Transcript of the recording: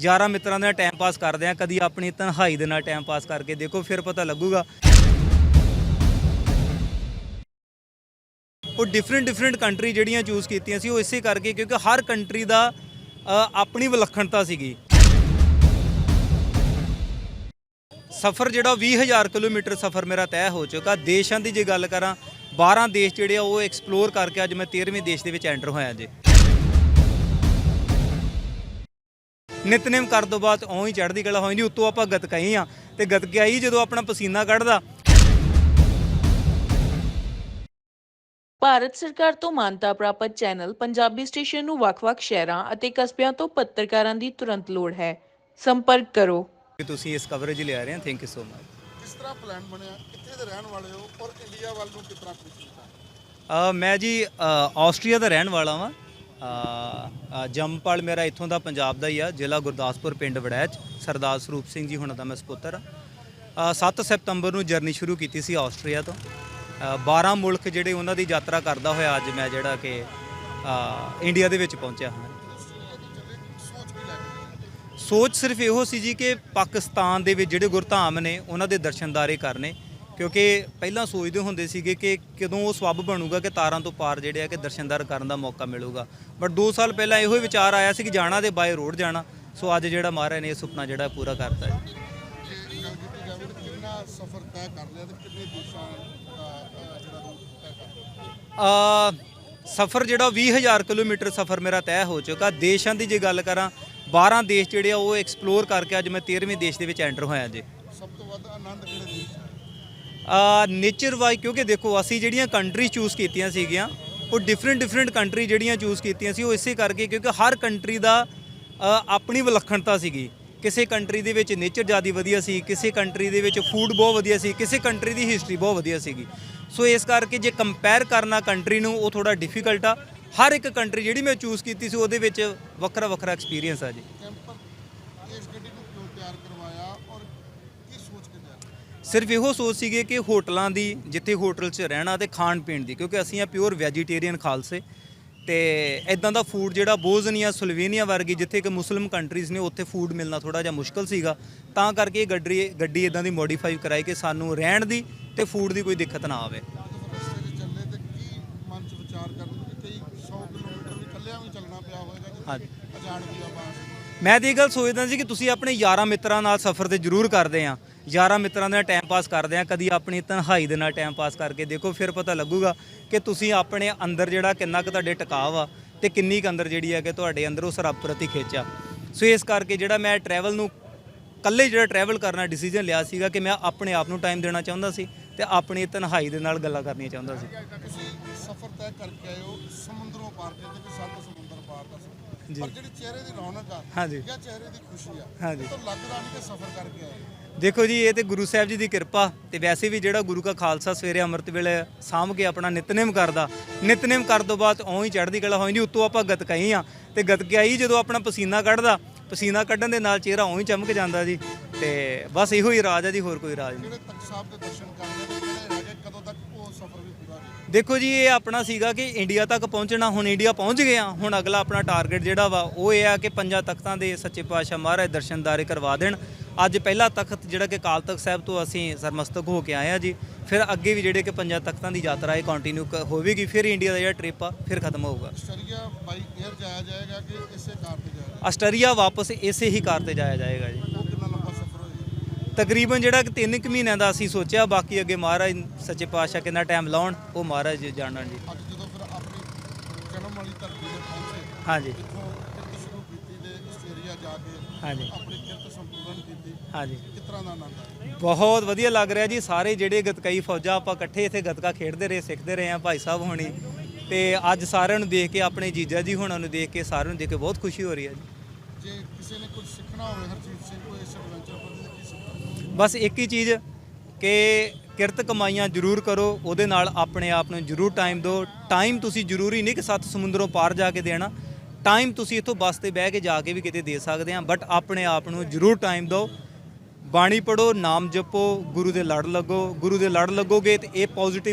ਯਾਰਾਂ ਮਿੱਤਰਾਂ ਦੇ ਨਾਲ ਟਾਈਮ ਪਾਸ ਕਰਦੇ ਆ ਕਦੀ ਆਪਣੀ ਤਨਹਾਈ ਦੇ ਨਾਲ ਟਾਈਮ ਪਾਸ ਕਰਕੇ ਦੇਖੋ, ਫਿਰ ਪਤਾ ਲੱਗੂਗਾ। ਉਹ ਡਿਫਰੈਂਟ ਡਿਫਰੈਂਟ ਕੰਟਰੀ ਜਿਹੜੀਆਂ ਚੂਜ਼ ਕੀਤੀਆਂ ਸੀ, ਉਹ ਇਸੇ ਕਰਕੇ ਕਿਉਂਕਿ ਹਰ ਕੰਟਰੀ ਦਾ ਆਪਣੀ ਵਿਲੱਖਣਤਾ ਸੀਗੀ। ਸਫ਼ਰ ਜਿਹੜਾ 20000 ਕਿਲੋਮੀਟਰ ਸਫ਼ਰ ਮੇਰਾ ਤੈਅ ਹੋ ਚੁੱਕਾ। ਦੇਸ਼ਾਂ ਦੀ ਜੇ ਗੱਲ ਕਰਾਂ 12 ਦੇਸ਼ ਜਿਹੜੇ ਆ, ਉਹ ਐਕਸਪਲੋਰ ਕਰਕੇ ਅੱਜ ਮੈਂ 13ਵੇਂ ਦੇਸ਼ ਦੇ ਵਿੱਚ ਐਂਟਰ ਹੋਇਆ ਜੇ। ਨਿਤਨੇਮ ਕਰ ਤੋਂ ਬਾਅਦ ਔਂ ਹੀ ਚੜ੍ਹਦੀ ਕਲਾ ਹੋ ਜਾਂਦੀ ਉੱਤੋਂ ਆਪਾਂ ਗਤਕਾਈ ਆ ਤੇ ਗਤਕਾਈ ਜਦੋਂ ਆਪਣਾ ਪਸੀਨਾ ਕੱਢਦਾ। ਭਾਰਤ ਸਰਕਾਰ ਤੋਂ ਮਾਨਤਾ ਪ੍ਰਾਪਤ ਚੈਨਲ ਪੰਜਾਬੀ ਸਟੇਸ਼ਨ ਨੂੰ ਵੱਖ-ਵੱਖ ਸ਼ਹਿਰਾਂ ਅਤੇ ਕਸਬਿਆਂ ਤੋਂ ਪੱਤਰਕਾਰਾਂ ਦੀ ਤੁਰੰਤ ਲੋੜ ਹੈ। ਸੰਪਰਕ ਕਰੋ। ਕਿ ਤੁਸੀਂ ਇਸ ਕਵਰੇਜ ਲਿਆ ਰਹੇ ਹੋ ਥੈਂਕ ਯੂ ਸੋ ਮਚ ਕਿਸ ਤਰ੍ਹਾਂ ਪਲਾਨ ਬਣਿਆ? ਕਿੱਥੇ ਦੇ ਰਹਿਣ ਵਾਲੇ ਹੋ ਔਰ ਇੰਡੀਆ ਵੱਲ ਨੂੰ ਕਿਸ ਤਰ੍ਹਾਂ ਅ, ਮੈਂ ਜੀ ਅ, ਆਸਟਰੀਆ ਦਾ ਰਹਿਣ ਵਾਲਾ ਵਾਂ। ਜੰਮਪਲ ਮੇਰਾ ਇੱਥੋਂ ਦਾ ਪੰਜਾਬ ਦਾ ਹੀ ਆ ਜ਼ਿਲ੍ਹਾ ਗੁਰਦਾਸਪੁਰ ਪਿੰਡ ਵੜੈਚ ਸਰਦਾਰ ਸਰੂਪ ਸਿੰਘ ਜੀ ਹੁਣ ਦਾ ਮੈਂ ਸਪੁੱਤਰ। ਆ 7 ਸਤੰਬਰ ਨੂੰ ਜਰਨੀ ਸ਼ੁਰੂ ਕੀਤੀ ਸੀ ਆਸਟਰੀਆ ਤੋਂ। ਅ, 12 ਮੁਲਕ ਜਿਹੜੇ ਉਹਨਾਂ ਦੀ ਯਾਤਰਾ ਕਰਦਾ ਹੋਇਆ ਅੱਜ ਮੈਂ ਜਿਹੜਾ ਕਿ ਇੰਡੀਆ ਦੇ ਵਿੱਚ ਪਹੁੰਚਿਆ ਹਾਂ ਸੋਚ ਸਿਰਫ ਇਹੋ ਸੀ ਜੀ ਕਿ ਪਾਕਿਸਤਾਨ ਦੇ ਵਿੱਚ ਜਿਹੜੇ ਗੁਰਧਾਮ ਨੇ ਉਹਨਾਂ ਦੇ ਦਰਸ਼ਨਦਾਰੇ ਕਰਨੇ। ਕਿਉਂਕਿ ਪਹਿਲਾਂ ਸੋਚਦੇ ਹੁੰਦੇ ਸੀਗੇ ਕਿ ਕਦੋਂ ਉਹ ਸਬਬ ਬਣੂਗਾ ਕਿ ਤਾਰਾਂ ਤੋਂ ਪਾਰ ਜਿਹੜੇ ਆ ਕਿ ਦਰਸ਼ਨਦਾਰ ਕਰਨ ਦਾ ਮੌਕਾ ਮਿਲੂਗਾ। ਬਟ 2 ਸਾਲ ਪਹਿਲਾਂ ਇਹੋ ਹੀ ਵਿਚਾਰ ਆਇਆ ਸੀ ਕਿ ਜਾਣਾ ਤੇ ਬਾਏ ਰੋਡ ਜਾਣਾ। ਸੋ ਅੱਜ ਜਿਹੜਾ ਮਹਾਰਾਜ ਨੇ ਇਹ ਸੁਪਨਾ ਜਿਹੜਾ ਪੂਰਾ ਕਰਤਾ ਹੈ। ਸਫ਼ਰ ਤੈਅ ਕਰ ਲਿਆ ਤੇ ਕਿੰਨੇ ਦੇਸ਼ਾਂ ਦਾ ਅਹ, ਜਿਹੜਾ ਰੂਟ ਤੈਅ ਕਰ ਲਿਆ? ਅ ਸਫ਼ਰ ਜਿਹੜਾ 20000 ਕਿਲੋਮੀਟਰ ਸਫ਼ਰ ਮੇਰਾ ਤੈਅ ਹੋ ਚੁੱਕਾ। ਦੇਸ਼ਾਂ ਦੀ ਜੇ ਗੱਲ ਕਰਾਂ 12 ਦੇਸ਼ ਜਿਹੜੇ ਆ ਉਹ ਐਕਸਪਲੋਰ ਕਰਕੇ ਅੱਜ ਮੈਂ 13ਵੇਂ ਦੇਸ਼ ਦੇ ਵਿੱਚ ਐਂਟਰ ਹੋਇਆ ਜੀ। ਸਭ ਤੋਂ ਵੱਧ ਆਨੰਦ ਕਿਹੜੇ ਦੇਸ਼ ਨੇਚਰ ਵਾਈਜ਼ ਕਿਉਂਕਿ ਦੇਖੋ, ਅਸੀਂ ਜਿਹੜੀਆਂ ਕੰਟਰੀ ਚੂਜ਼ ਕੀਤੀਆਂ ਸੀਗੀਆਂ, ਉਹ ਡਿਫਰੈਂਟ ਡਿਫਰੈਂਟ ਕੰਟਰੀ ਜਿਹੜੀਆਂ ਚੂਜ਼ ਕੀਤੀਆਂ ਸੀ, ਉਹ ਇਸੇ ਕਰਕੇ ਕਿਉਂਕਿ ਹਰ ਕੰਟਰੀ ਦਾ ਆਪਣੀ ਵਿਲੱਖਣਤਾ ਸੀਗੀ। ਕਿਸੇ ਕੰਟਰੀ ਦੇ ਵਿੱਚ ਨੇਚਰ ਜ਼ਿਆਦਾ ਵਧੀਆ ਸੀ, ਕਿਸੇ ਕੰਟਰੀ ਦੇ ਵਿੱਚ ਫੂਡ ਬਹੁਤ ਵਧੀਆ ਸੀ, ਕਿਸੇ ਕੰਟਰੀ ਦੀ ਹਿਸਟਰੀ ਬਹੁਤ ਵਧੀਆ ਸੀਗੀ। ਸੋ ਇਸ ਕਰਕੇ ਜੇ ਕੰਪੇਅਰ ਕਰਨਾ ਕੰਟਰੀ ਨੂੰ, ਉਹ ਥੋੜਾ ਡਿਫਿਕਲਟ ਆ। ਹਰ ਇੱਕ ਕੰਟਰੀ ਜਿਹੜੀ ਮੈਂ ਚੂਜ਼ ਕੀਤੀ ਸੀ, ਉਹਦੇ ਵਿੱਚ ਵੱਖਰਾ ਵੱਖਰਾ ਐਕਸਪੀਰੀਅੰਸ ਆ ਜੀ ਕੈਂਪਰ ਇਸ ਗੱਡੀ ਨੂੰ ਕਿਉਂ ਤਿਆਰ ਕਰਵਾਇਆ ਔਰ ਕੀ ਸੋਚ ਕੇ ਤਿਆਰ ਕਰਵਾਇਆ? ਸਿਰਫ ਇਹੋ ਸੋਚ ਸੀਗੇ ਕਿ ਹੋਟਲਾਂ ਦੀ ਜਿੱਥੇ ਹੋਟਲ 'ਚ ਰਹਿਣਾ ਤੇ ਖਾਣ ਪੀਣ ਦੀ ਕਿਉਂਕਿ ਅਸੀਂ ਆ ਪਿਓਰ ਵੈਜੀਟੇਰੀਅਨ ਖਾਲਸੇ। ਤੇ ਇਦਾਂ ਦਾ ਫੂਡ ਜਿਹੜਾ ਬੋਜ਼ਨੀਆ ਸਲੋਵੇਨੀਆ ਵਰਗੀ ਜਿੱਥੇ ਕਿ ਮੁਸਲਿਮ ਕੰਟਰੀਜ਼ ਨੇ ਉੱਥੇ ਫੂਡ ਮਿਲਣਾ ਥੋੜਾ ਜਿਹਾ ਮੁਸ਼ਕਲ ਸੀਗਾ। ਤਾਂ ਕਰਕੇ ਇਹ ਗੱਡੀ ਗੱਡੀ ਇਦਾਂ ਦੀ ਮੋਡੀਫਾਈ ਕਰਾਈ ਕਿ ਸਾਨੂੰ ਰਹਿਣ ਦੀ ਤੇ ਫੂਡ ਦੀ ਕੋਈ ਦਿੱਕਤ ਨਾ ਆਵੇ। ਜਦੋਂ ਫਿਰ ਰਸਤੇ 'ਚ ਚੱਲੇ ਤੇ ਕੀ ਮਨ 'ਚ ਵਿਚਾਰ ਕਰਨ ਕਿ ਕਈ 100 ਕਿਲੋਮੀਟਰ ਵੀ ਇਕੱਲਿਆਂ ਵੀ ਚੱਲਣਾ ਪਿਆ ਹੋਵੇਗਾ ਜਿੱਥੇ ਹਾਂਜੀ। ਅਜਾਣ ਵੀ ਆਵਾਜ਼ ਮੈਂ ਤੇ ਇਹ ਗੱਲ ਸੋਚਦਾ ਸੀ ਕਿ ਤੁਸੀਂ ਆਪਣੇ ਯਾਰਾਂ ਮਿੱਤਰਾਂ ਨਾਲ ਸਫ਼ਰ ਤੇ ਜ਼ਰੂਰ ਕਰਦੇ ਆ। ਯਾਰਾਂ ਮਿੱਤਰਾਂ ਨਾਲ ਟਾਈਮ ਪਾਸ ਕਰਦੇ ਆ ਕਦੀ ਆਪਣੀ ਤਨਹਾਈ ਦੇ ਨਾਲ ਟਾਈਮ ਪਾਸ ਕਰਕੇ ਦੇਖੋ ਫਿਰ ਪਤਾ ਲੱਗੂਗਾ ਕਿ ਤੁਸੀਂ ਆਪਣੇ ਅੰਦਰ ਜਿਹੜਾ ਕਿੰਨਾ ਕੁ ਤੁਹਾਡੇ ਟਿਕਾਵ ਆ ਤੇ ਕਿੰਨੀ ਕੁ ਅੰਦਰ ਜਿਹੜੀ ਹੈ ਕਿ ਤੁਹਾਡੇ ਅੰਦਰ ਉਸ ਰੱਬ ਪ੍ਰਤੀ ਖਿੱਚ ਸੋ ਇਸ ਕਰਕੇ ਜਿਹੜਾ ਮੈਂ ਟਰੈਵਲ ਨੂੰ ਕੱਲੇ ਜਿਹੜਾ ਟਰੈਵਲ ਕਰਨਾ ਡਿਸੀਜਨ ਲਿਆ ਸੀਗਾ ਕਿ ਮੈਂ ਆਪਣੇ ਆਪ ਨੂੰ ਟਾਈਮ ਦੇਣਾ ਚਾਹੁੰਦਾ ਸੀ ਤੇ ਆਪਣੀ ਤਨਹਾਈ ਦੇ ਨਾਲ ਗੱਲਾਂ ਕਰਨੀਆਂ ਚਾਹੁੰਦਾ ਸੀ ਤੁਸੀਂ ਸਫ਼ਰ ਤੈਅ ਕਰਕੇ ਆਏ ਹੋ ਸਮੁੰਦਰੋਂ ਪਾਰ ਕਹਿੰਦੇ ਕਿ ਸੱਤ ਸਮੁੰਦਰ ਪਾਰ ਦਾ। ਪਰ ਜਿਹੜੀ ਚਿਹਰੇ ਦੀ ਰੌਣਕ ਆ ਹਾਂਜੀ। ਜਾਂ ਚਿਹਰੇ ਦੀ ਖੁਸ਼ੀ ਆ ਤਾਂ ਲੱਗਦਾ ਨਹੀਂ ਕਿ ਸਫ਼ਰ ਕਰਕੇ ਆਏ। ਦੇਖੋ ਜੀ ਇਹ ਤੇ ਗੁਰੂ ਸਾਹਿਬ ਜੀ ਦੀ ਕਿਰਪਾ ਤੇ ਵੈਸੇ ਵੀ ਜਿਹੜਾ ਗੁਰੂ ਕਾ ਖਾਲਸਾ ਸਵੇਰੇ ਅੰਮ੍ਰਿਤ ਵੇਲੇ ਸਾਂਭ ਕੇ ਆਪਣਾ ਨਿਤਨੇਮ ਕਰਦਾ ਨਿਤਨੇਮ ਕਰਨ ਤੋਂ ਬਾਅਦ ਔਂ ਹੀ ਚੜ੍ਹਦੀ ਕਲਾ ਹੋ ਜਾਂਦੀ ਉੱਤੋਂ ਆਪਾਂ ਗਤਕਾਈ ਆ ਤੇ ਗਤਕਾਈ ਜਦੋਂ ਆਪਣਾ ਪਸੀਨਾ ਕੱਢਦਾ ਪਸੀਨਾ ਕੱਢਣ ਦੇ ਨਾਲ ਚਿਹਰਾ ਔਂ ਹੀ ਚਮਕ ਜਾਂਦਾ ਜੀ ਤੇ ਬਸ ਇਹੋ ਹੀ ਰਾਜ ਹੈ ਜੀ ਹੋਰ ਕੋਈ ਰਾਜ ਨਹੀਂ। ਜਿਹੜੇ ਤਖਤ ਸਾਹਿਬ ਦੇ ਦਰਸ਼ਨ ਕਰਨੇ ਤੇ ਜਿਹੜੇ ਹੈਗੇ ਕਦੋਂ ਤੱਕ ਉਹ ਸਫ਼ਰ ਵੀ ਪੂਰਾ ਹੋਵੇਗਾ ਦੇਖੋ ਜੀ ਇਹ ਆਪਣਾ ਸੀਗਾ ਕਿ ਇੰਡੀਆ ਤੱਕ ਪਹੁੰਚਣਾ ਹੁਣ ਇੰਡੀਆ ਪਹੁੰਚ ਗਏ ਆ ਹੁਣ ਅਗਲਾ ਆਪਣਾ ਟਾਰਗੇਟ ਜਿਹੜਾ ਵਾ ਉਹ ਇਹ ਆ ਕਿ ਪੰਜਾਂ ਤਖਤਾਂ ਦੇ ਸੱਚੇ ਪਾਤਸ਼ਾਹ ਮਹਾਰਾਜ ਦਰਸ਼ਨਦਾਰੇ ਕਰਵਾ ਦੇਣ। ਅੱਜ ਪਹਿਲਾ ਤਖਤ ਜਿਹੜਾ ਕਿ ਕਾਲ ਤਖਤ ਸਾਹਿਬ ਤੋਂ ਅਸੀਂ ਸਰਮਸਤਕ ਹੋ ਕੇ ਆਏ ਆ ਜੀ। ਫਿਰ ਅੱਗੇ ਵੀ ਜਿਹੜੇ ਕਿ ਪੰਜਾਂ ਤਖਤਾਂ ਦੀ ਯਾਤਰਾ ਇਹ ਕੰਟੀਨਿਊ ਹੋਵੇਗੀ ਫਿਰ ਇੰਡੀਆ ਦਾ ਜਿਹੜਾ ਟ੍ਰਿਪ ਆ ਫਿਰ ਖਤਮ ਹੋਊਗਾ। ਆਸਟਰੀਆ ਬਾਈ 에ਅਰ ਜਾਇਆ ਜਾਏਗਾ ਕਿ ਇਸੇ ਕਾਰ ਤੇ ਜਾਏਗਾ? ਆਸਟਰੀਆ ਵਾਪਸ ਇਸੇ ਹੀ ਕਾਰ ਤੇ ਜਾਇਆ ਜਾਏਗਾ ਜੀ। ਤਕਰੀਬਨ ਜਿਹੜਾ ਕਿ 3 ਕੁ ਮਹੀਨਿਆਂ ਦਾ ਅਸੀਂ ਸੋਚਿਆ ਬਾਕੀ ਅੱਗੇ ਮਹਾਰਾਜ ਸੱਚੇ ਪਾਤਸ਼ਾਹ ਕਿੰਨਾ ਟਾਈਮ ਲਾਉਣ ਉਹ ਮਹਾਰਾਜ ਜਾਣਨ ਜੀ। ਅੱਜ ਜਦੋਂ ਫਿਰ ਆਪਣੀ ਜਨਮ ਵਾਲੀ ਧਰਤੀ ਤੇ ਪਹੁੰਚੇ ਹਾਂਜੀ ਇੱਥੋਂ ਕਿਰਤ ਸ਼ੁਰੂ ਕੀਤੀ ਤੇ ਆਸਟ੍ਰੇਲੀਆ ਜਾ ਕੇ ਹਾਂਜੀ। ਆਪਣੀ ਕਿਰਤ ਸੰਪੂਰਨ ਕੀਤੀ। ਹਾਂਜੀ। ਕਿਸ ਤਰ੍ਹਾਂ ਦਾ ਆਨੰਦ ਆਇਆ? ਬਹੁਤ ਵਧੀਆ ਲੱਗ ਰਿਹਾ ਜੀ। ਸਾਰੇ ਜਿਹੜੇ ਗਤਕਈ ਫੌਜਾਂ ਆਪਾਂ ਇਕੱਠੇ ਇੱਥੇ ਗਤਕਾ ਖੇਡਦੇ ਰਹੇ ਸਿੱਖਦੇ ਰਹੇ ਆ ਭਾਈ ਸਾਹਿਬ ਹੋਣੀ। ਤੇ ਅੱਜ ਸਾਰਿਆਂ ਨੂੰ ਦੇਖ ਕੇ ਆਪਣੇ ਜੀਜਾ ਜੀ ਹੁਣਾਂ ਨੂੰ ਦੇਖ ਕੇ ਸਾਰਿਆਂ ਨੂੰ ਦੇਖ ਕੇ ਬਹੁਤ ਖੁਸ਼ੀ ਹੋ ਰਹੀ ਹੈ ਜੀ। ਜੇ ਕਿਸੇ ਨੇ ਕੁਝ ਸਿੱਖਣਾ ਹੋਵੇ ਹਰਜੀਤ ਸਿੰਘ ਕੋਲ ਇਸ ਐਡਵੈਂਚਰ ਪ੍ਰਤੀ ਤਾਂ ਕੀ ਸਿੱਖਣਾ ਬਸ ਇੱਕ ਹੀ ਚੀਜ਼ ਕਿ ਕਿਰਤ ਕਮਾਈਆਂ ਜ਼ਰੂਰ ਕਰੋ ਉਹਦੇ ਨਾਲ ਆਪਣੇ ਆਪ ਨੂੰ ਜ਼ਰੂਰ ਟਾਈਮ ਦਿਓ। ਟਾਈਮ ਤੁਸੀਂ ਜ਼ਰੂਰੀ ਨਹੀਂ ਕਿ ਸੱਤ ਸਮੁੰਦਰੋਂ ਪਾਰ ਜਾ ਕੇ ਦੇਣਾ। ਟਾਈਮ ਤੁਸੀਂ ਇੱਥੋਂ ਬੱਸ ਤੇ ਬਹਿ ਕੇ ਜਾ ਕੇ ਵੀ ਕਿਤੇ ਦੇ ਸਕਦੇ ਆ ਬਟ ਆਪਣੇ ਆਪ ਨੂੰ ਜ਼ਰੂਰ ਟਾਈਮ ਦਿਓ। ਬਾਣੀ ਪੜੋ ਨਾਮ ਜਪੋ, ਗੁਰੂ ਦੇ ਲੜ ਲੱਗੋ। ਗੁਰੂ ਦੇ ਲੜ ਲੱਗੋਗੇ ਤੇ ਇਹ ਪੋਜ਼ਿਟਿਵ